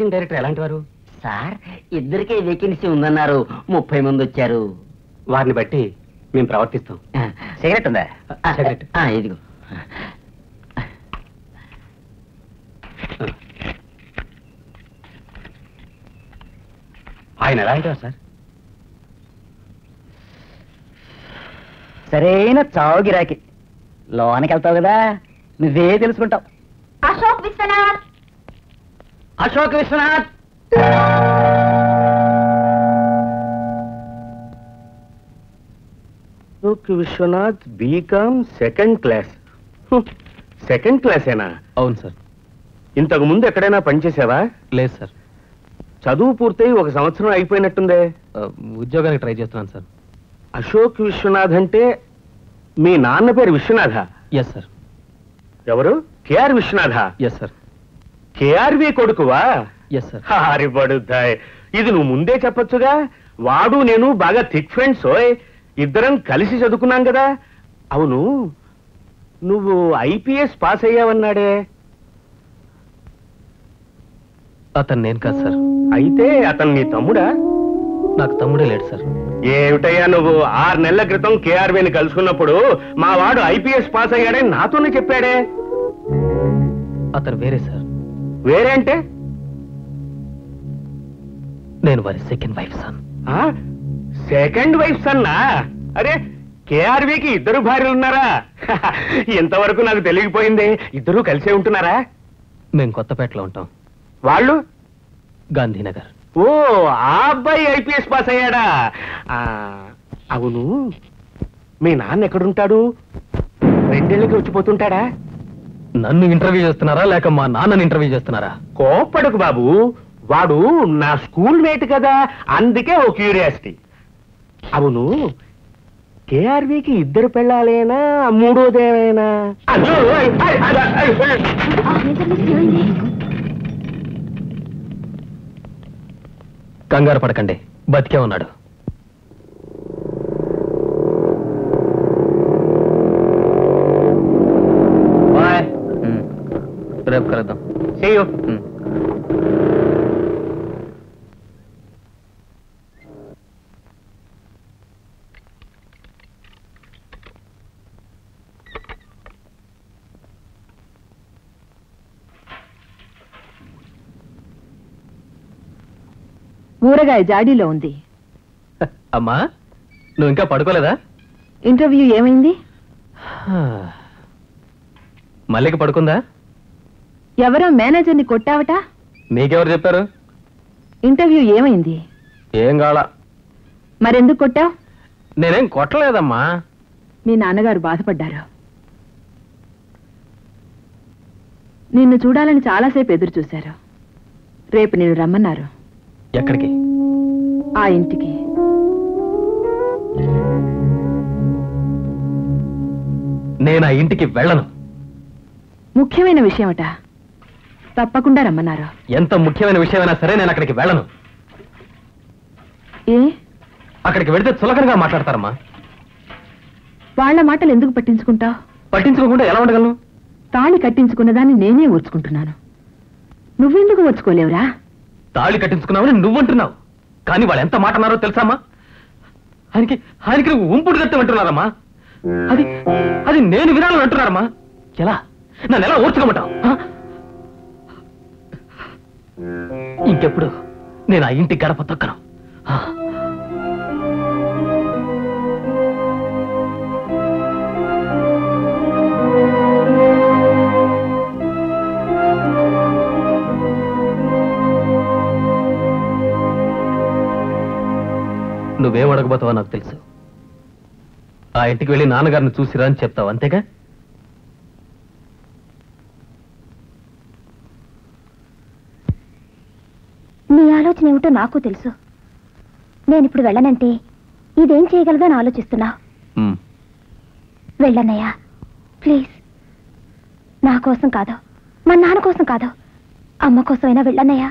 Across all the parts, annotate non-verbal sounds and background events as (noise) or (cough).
Managing director ఎలాంటి వారు sir ఇద్దరికే వేకెన్సీ ఉందన్నారు. ముప్పై మంది వచ్చారు. వారిని బట్టి మేము ప్రవర్తిస్తాం. సిగరెట్ ఉందా? సిగరెట్. ఆ, ఇదిగో. ఆయన ఎలాంటి సార్? సరైన చావు గిరాకి. లోనికి వెళ్తావు కదా? నువ్వే తెలుసుకుంటావు. Ashok Vishwanath. Ashok Vishwanath Vishwanath B Com second class. Second క్లాసేనా? అవును సార్. ఇంతకు ముందు ఎక్కడైనా పనిచేసావా లేదు సార్. చదువు పూర్తయి ఒక సంవత్సరం అయిపోయినట్టుందే. ఉద్యోగానికి ట్రై చేస్తున్నాను సార్. అశోక్ విశ్వనాథ్ అంటే మీ నాన్న పేరు విశ్వనాథ? ఎస్ సార్ ఎవరు? KR Viswanatha? Yes sir KRV కొడుకువా? Yes sir హారి పడుతాయ్ ఇది నువ్వు ముందే చెప్పొచ్చుగా? వాడు నేను బాగా థిక్ ఫ్రెండ్స్ ఇద్దరం కలిసి చదువుకున్నాం కదా. అవును. నువ్వు ఐపీఎస్ పాస్ అయ్యావన్నాడే. అతను నేను కాదు సార్ అయితే అతను నీ తమ్ముడా? నాకు తమ్ముడే లేడు సార్ ఏమిటయ్యా నువ్వు? ఆరు నెలల క్రితం కేఆర్బీని కలుసుకున్నప్పుడు మా వాడు ఐపీఎస్ పాస్ అయ్యాడని నాతోనే చెప్పాడే. అతను వేరే సార్ వేరే అంటే నేను వారి సెకండ్ వైఫ్ ఆ? సెకండ్ వైఫ్ సన్నా అరే కేఆర్బీకి ఇద్దరు భార్యలు ఉన్నారా? (laughs) ఇంతవరకు నాకు తెలియకపోయింది. ఇద్దరు కలిసే ఉంటున్నారా? మేము కొత్తపేటలో ఉంటాం. వాళ్ళు? గాంధీనగర్. ఓ ఆ అబ్బాయి ఐపీఎస్ పాస్ అయ్యాడా? అవును. మీ నాన్న ఎక్కడుంటాడు? రెండేళ్ళకి వచ్చిపోతుంటాడా? నన్ను ఇంటర్వ్యూ చేస్తున్నారా లేక మా నాన్నని ఇంటర్వ్యూ చేస్తున్నారా? కోప్పడకు బాబు. వాడు నా స్కూల్ మేట్ కదా. అందుకే ఓ క్యూరియాసిటీ. అవును. కేఆర్వికి ఇద్దరు పెళ్ళాలేనా మూడోదేమైనా. కంగారు పడకండి. బతికే ఉన్నాడు. రేపు కలుద్దాం. ఊరగాయ జాడీలో ఉంది. అమ్మా నువ్వు ఇంకా పడుకోలేదా? ఇంటర్వ్యూ ఏమైంది? మల్లిక పడుకుందా? ఎవరో మేనేజర్ని కొట్టావట? నీకెవరు చెప్పారు? ఇంటర్వ్యూ ఏమైంది? ఏం కావాల మరెందుకు కొట్టావు? నేనేం కొట్టలేదమ్మా. మీ నాన్నగారు బాధపడ్డారు. నిన్ను చూడాలని చాలాసేపు ఎదురు చూశారు. రేపు నేను రమ్మన్నారు. ఎక్కడికి? ఆ ఇంటికి. నేను ఆ ఇంటికి వెళ్ళను. ముఖ్యమైన విషయమట. తప్పకుండా రమ్మన్నారు. ఎంత ముఖ్యమైన విషయమైనా సరే నేను అక్కడికి వెళ్ళను. ఏ? అక్కడికి వెళితే చులకనగా మాట్లాడతారమ్మా. వాళ్ళ మాటలు ఎందుకు పట్టించుకుంటావు? పట్టించుకోకుండా ఎలా ఉండగలను? తాళి కట్టించుకున్నదాన్ని నేనే ఓర్చుకుంటున్నాను. నువ్వెందుకు ఓర్చుకోలేవురా? తాళి కట్టించుకున్నావని నువ్వంటున్నావు. కానీ వాళ్ళు ఎంత మాట అన్నారో తెలుసామా ఆయనకి ఆయనకి నువ్వు ఉంపుడు కట్టం అంటున్నారమ్మా. అది అది నేను వినాలని అంటున్నారమ్మా. ఎలా? నన్ను ఎలా ఓర్చుకోమంటావు? ఇంకెప్పుడు? నేను ఆ ఇంటి గడప తొక్కను. నువ్వేం అడగబోతావో నాకు తెలుసు. ఆ ఇంటికి వెళ్ళి నాన్నగారిని చూసిరా అని చెప్తావు అంతేగా నీ ఆలోచన ఏమిటో నాకు తెలుసు. నేను ఇప్పుడు వెళ్ళనంటే ఇదేం చేయగలదో అని ఆలోచిస్తున్నా. వెళ్ళన్నయ్యా ప్లీజ్. నా కోసం కాదు మా నాన్న కోసం కాదు అమ్మ కోసమైనా వెళ్ళన్నయ్యా.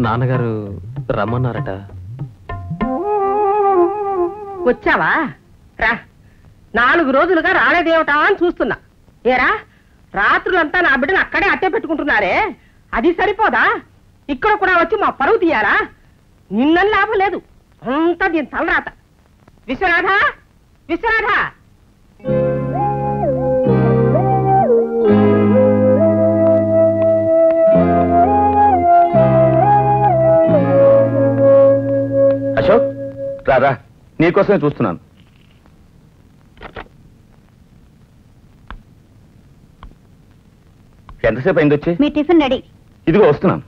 నాన్నగారు రమ్మన్నారట. వచ్చావా? రా. నాలుగు రోజులుగా రాలేదేమిటా అని చూస్తున్నా. ఏరా? రాత్రులంతా నా బిడ్డను అక్కడే అట్టే పెట్టుకుంటున్నారే. అది సరిపోదా? ఇక్కడ కూడా వచ్చి మా పరువు తీయాలా? నిన్న లాభం లేదు. అంతా దీని తలరాత. విశ్వనాథ? విశ్వనాథ? రారా నీకోసమే చూస్తున్నాను. ఎంతసేపు అయింది వచ్చి మీ టిఫిన్ రెడీ. ఇదిగో వస్తున్నాను.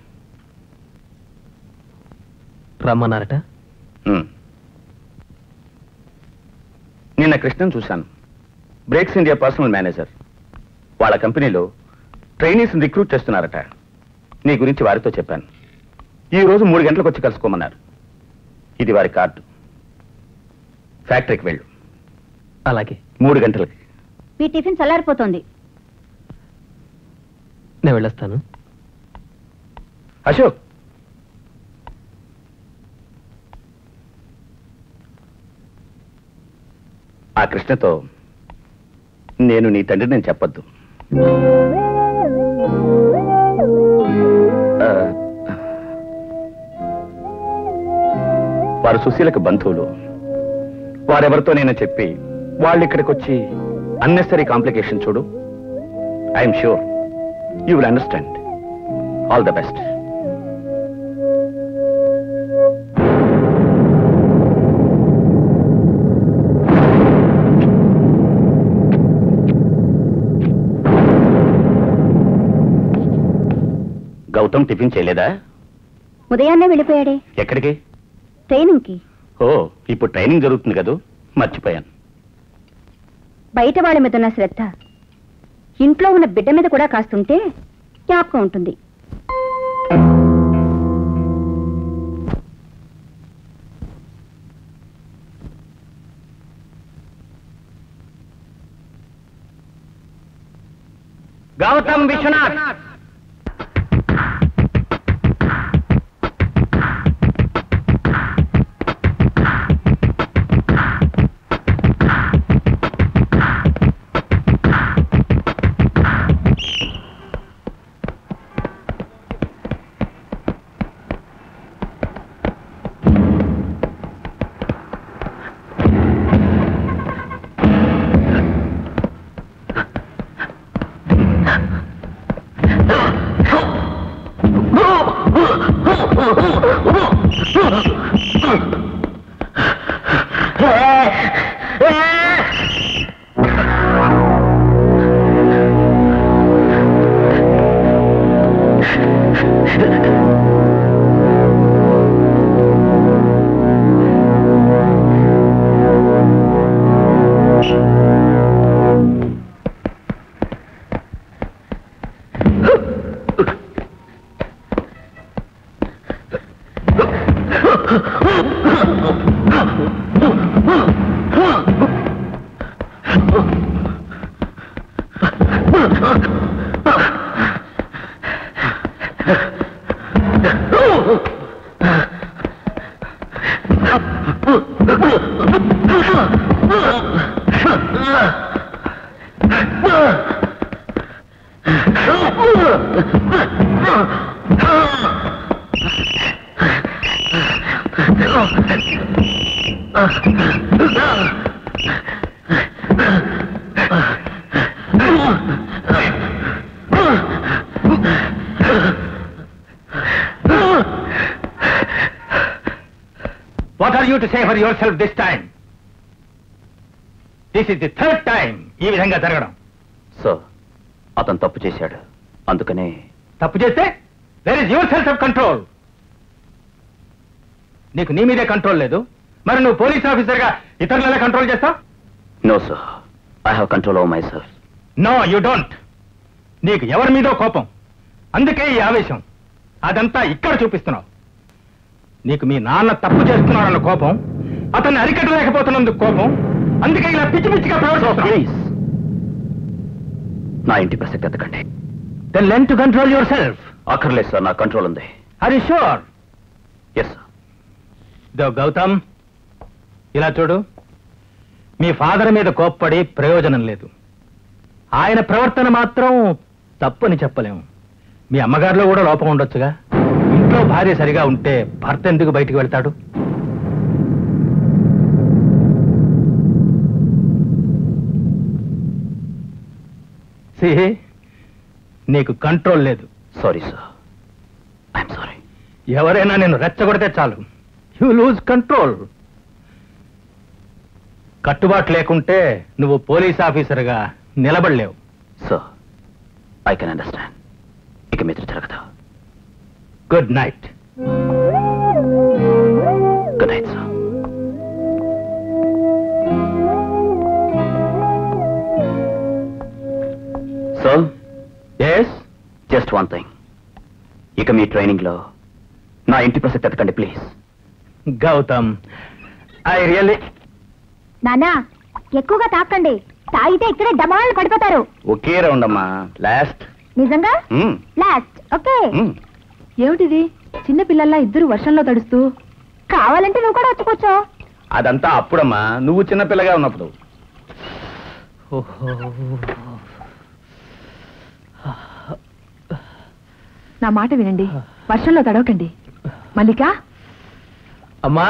రమ్మన్నారట? ఉమ్. నిన్న కృష్ణన్ చూశాను. Brakes India personnel manager. వాళ్ళ కంపెనీలో ట్రైనీస్ రిక్రూట్ చేస్తున్నారట. నీ గురించి వారితో చెప్పాను. ఈ రోజు మూడు గంటలకు వచ్చి కలుసుకోమన్నారు. ఇది వారి కార్డు. ఫ్యాక్టరీకి వెళ్ళు. అలాగే. మూడు గంటలకి. మీ టిఫిన్ చల్లారిపోతుంది. నేను వెళ్ళొస్తాను. అశోక్! ఆ కృష్ణతో నేను నీ తండ్రి నేను చెప్పొద్దు. వారు సుశీలకు బంధువులు. వారెవరితో నేను చెప్పి వాళ్ళు ఇక్కడికి వచ్చి అన్నెసరీ కాంప్లికేషన్ చూడు I'm sure you will understand all the best Gautam tiffin చేయలేదా? ఉదయాన్నే వెళ్ళిపోయాడే. ఎక్కడికి? ట్రైనింగ్కి. ఓ ఇప్పుడు ట్రైనింగ్ జరుగుతుంది కదూ? మర్చిపోయాను. బయట వాళ్ళ మీద ఉన్న శ్రద్ధ. ఇంట్లో ఉన్న బిడ్డ మీద కూడా కాస్తుంటే జ్ఞాపకం ఉంటుంది. Gautam Vishwanath! What are you to say for yourself this time this is the third time ఈ విధంగా జరగడం. సో అతను తప్పు చేశాడు. అందుకనే తప్పు చేస్తే there is your self control నీకు నీ మీదే కంట్రోల్ లేదు. మరి నువ్వు పోలీస్ ఆఫీసర్గా ఇతరులు కంట్రోల్ చేస్తావు? No sir I have control over myself no you don't నీకు ఎవరి మీదో కోపం. అందుకే ఈ ఆవేశం. అదంతా ఇక్కడ చూపిస్తున్నావు. నీకు మీ నాన్న తప్పు చేస్తున్నాడన్న కోపం అతన్ని అరికట్టలేకపోతున్నందుకు కోపం అందుకే ఇలా పిచ్చి పిచ్చిగా ప్రవర్తిస్తున్నావు. ప్లీజ్ నా ఇంటి ప్రసక్తి ఎత్తకండి then learn to control yourself అక్కర్లేదు సార్ నా కంట్రోల్ ఉంది. అది షూర్ ఎస్ సార్ దో గౌతమ్ ఇలా చూడు. మీ ఫాదర్ మీద కోప్పడి ప్రయోజనం లేదు. ఆయన ప్రవర్తన మాత్రం తప్పని చెప్పలేము. మీ అమ్మగారిలో కూడా లోపం ఉండొచ్చుగా? ఇంట్లో భార్య సరిగా ఉంటే భర్త ఎందుకు బయటికి వెళ్తాడు? See, నీకు కంట్రోల్ లేదు. సారీ సార్ ఐఎమ్ సారీ ఎవరైనా నేను రెచ్చగొడితే చాలు. యు లూజ్ కంట్రోల్ కట్టుబాటు లేకుంటే నువ్వు పోలీస్ ఆఫీసర్గా నిలబడలేవు. సార్ ఐ కెన్ అండర్స్టాండ్ ఇక మిత్ర జరగదు. Good night good night sir so yes just one thing ఇక మీ ట్రైనింగ్లో నా ఇంటి ప్రసక్తి ఎత్తకండి ప్లీజ్ గౌతమ్ ఐ రియల్లీ నానా ఎక్కువగా తాకండి. తాగితే ఇక్కడే డమాళ్ళు పడిపోతారు. ఒకే రౌండ్ అమ్మా. లాస్ట్ నిజంగా? లాస్ట్ ఓకే ఏమిటిది? చిన్న పిల్లల్లా ఇద్దరు వర్షంలో తడుస్తూ? కావాలంటే నువ్వు కూడా వచ్చుకోవచ్చు అదంతా అప్పుడమ్మా. నువ్వు చిన్నపిల్లగా ఉన్నప్పుడు. నా మాట వినండి. వర్షంలో తడవకండి. మల్లిక? అమ్మా?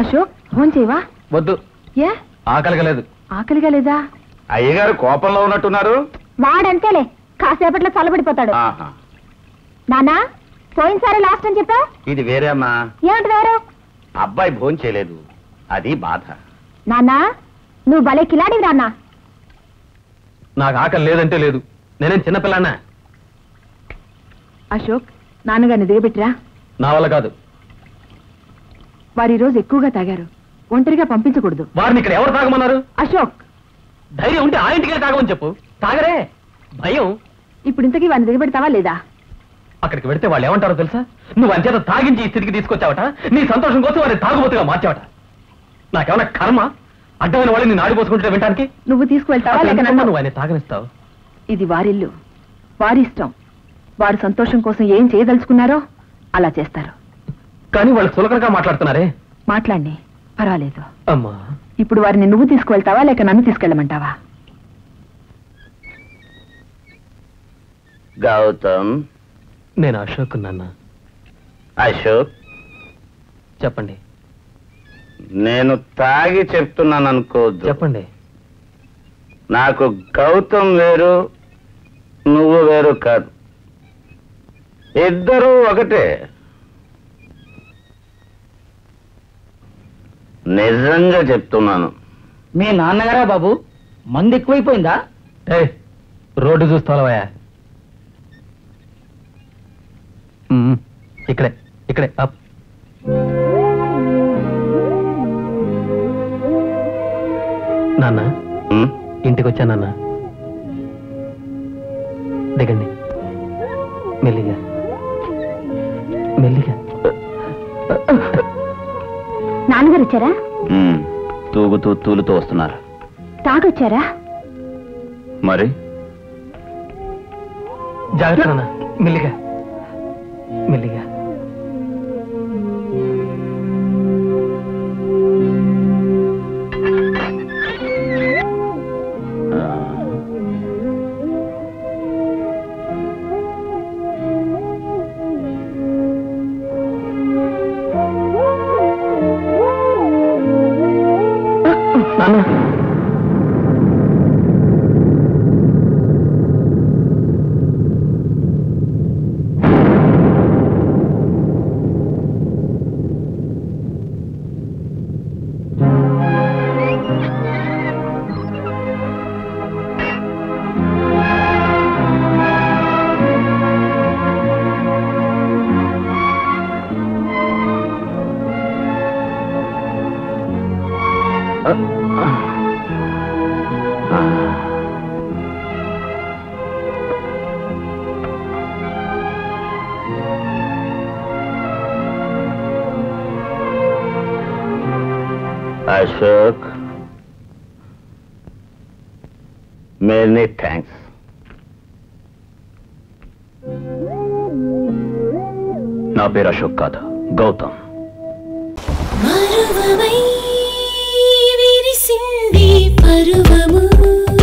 అశోక్ ఫోన్ చేయవా? వద్దు. ఏ ఆకలిగలేదు. ఆకలిగా లేదా? అయ్యగారు కోపంలో ఉన్నట్టున్నారు. వాడంతేలే కాసేపట్లో చల్లబడిపోతాడు. ఆహా. నానా పోయినసారి లాస్ట్ అని చెప్పా ఇది వేరే అమ్మా. ఏమిటి వేరు? అబ్బాయి భోజనం చేయలేదు అది బాధ. నానా నువ్వు భలే కిలాడివి నాన్నా నాకు ఆకలి లేదంటే లేదు. నేనేం చిన్నపిల్లన్నా అశోక్ నాన్నగారిని దిగబెట్టిరా. నా వల్ల కాదు. వారు ఈ రోజు ఎక్కువగా తాగారు. ఒంటరిగా పంపించకూడదు. వారిని ఇక్కడ ఎవరు తాగమన్నారు? అశోక్. ధైర్యం ఉంటే ఆ ఇంటికి తాగమని చెప్పు. తాగరే. భయం. ఇప్పుడు ఇంతకీ వారిని దిగబెడతావా లేదా? అక్కడికి వెడితే వాళ్ళు ఏమంటారో తెలుసా? నువ్వు అంచేత తాగించి ఈ స్థితికి తీసుకొచ్చావట. నీ సంతోషం కోసం వారిని తాగుబోతుగా మార్చావట. నాకేమన్నా కర్మ? అడ్డమైన వాళ్ళని నేను ఆడిపోసుకుంటే వినటానికి? నువ్వు తీసుకువెళ్తావా లేక నువ్వు ఆయన తాగనిస్తావు? ఇది వారిల్లు. వారి ఇష్టం. వారి సంతోషం కోసం ఏం చేయదలుచుకున్నారో అలా చేస్తారు. కానీ వాళ్ళు సులకనగా మాట్లాడుతున్నారే? మాట్లాడి. పర్వాలేదు. అమ్మా. ఇప్పుడు వారిని నువ్వు తీసుకువెళ్తావా లేక నన్ను తీసుకెళ్ళమంటావా? గౌతమ్. నేను అశోక్ నాన్న. అశోక్. చెప్పండి. నేను తాగి చెప్తున్నాను అనుకోవద్దు చెప్పండి. నాకు గౌతమ్ వేరు నువ్వు వేరు కాదు. ఇద్దరు ఒకటే. నిజంగా చెప్తున్నాను. మీ నాన్నగారా బాబు? మంది ఎక్కువైపోయిందా? ఏ రోడ్డు చూస్తావా ఇక్కడే ఇక్కడే అప్. నాన్న ఉమ్, ఇంటికి వచ్చా నాన్న? దిగండి. మెల్లిగా. మెల్లిగా. వచ్చారా ఉమ్, తూగుతూ తూలుతూ వస్తున్నారు. తాగొచ్చారా? మరి? జాగ్రత్త మెల్లిగా. పేరు అశోక్ కాదు గౌతమ్. మరువమై విరిసింది పరువము.